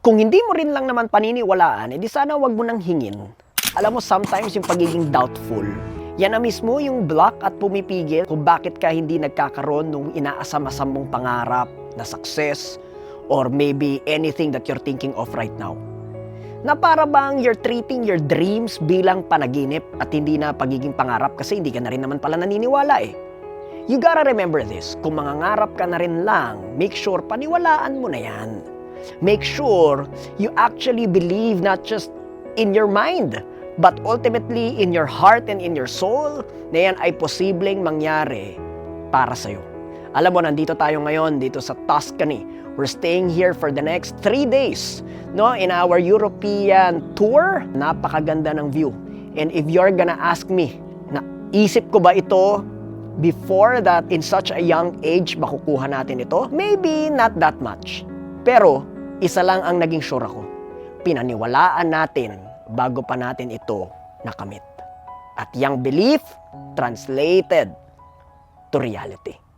Kung hindi mo rin lang naman paniniwalaan, edi sana wag mo nang hingin. Alam mo, sometimes yung pagiging doubtful, yan na mismo yung block at pumipigil kung bakit ka hindi nagkakaroon nung inaasam-asam mong pangarap na success or maybe anything that you're thinking of right now. Na para bang you're treating your dreams bilang panaginip at hindi na pagiging pangarap kasi hindi ka na rin naman pala naniniwala eh. You gotta remember this, kung mangangarap ka na rin lang, make sure paniwalaan mo na yan. Make sure you actually believe not just in your mind, but ultimately in your heart and in your soul na yan ay posibleng mangyari para sa'yo. Alam mo, nandito tayo ngayon dito sa Tuscany. We're staying here for the next three days no, in our European tour. Napakaganda ng view. And if you're gonna ask me, na isip ko ba ito before that in such a young age makukuha natin ito? Maybe not that much. Pero isa lang ang naging sure ako. Pinaniwalaan natin bago pa natin ito nakamit. At yung belief translated to reality.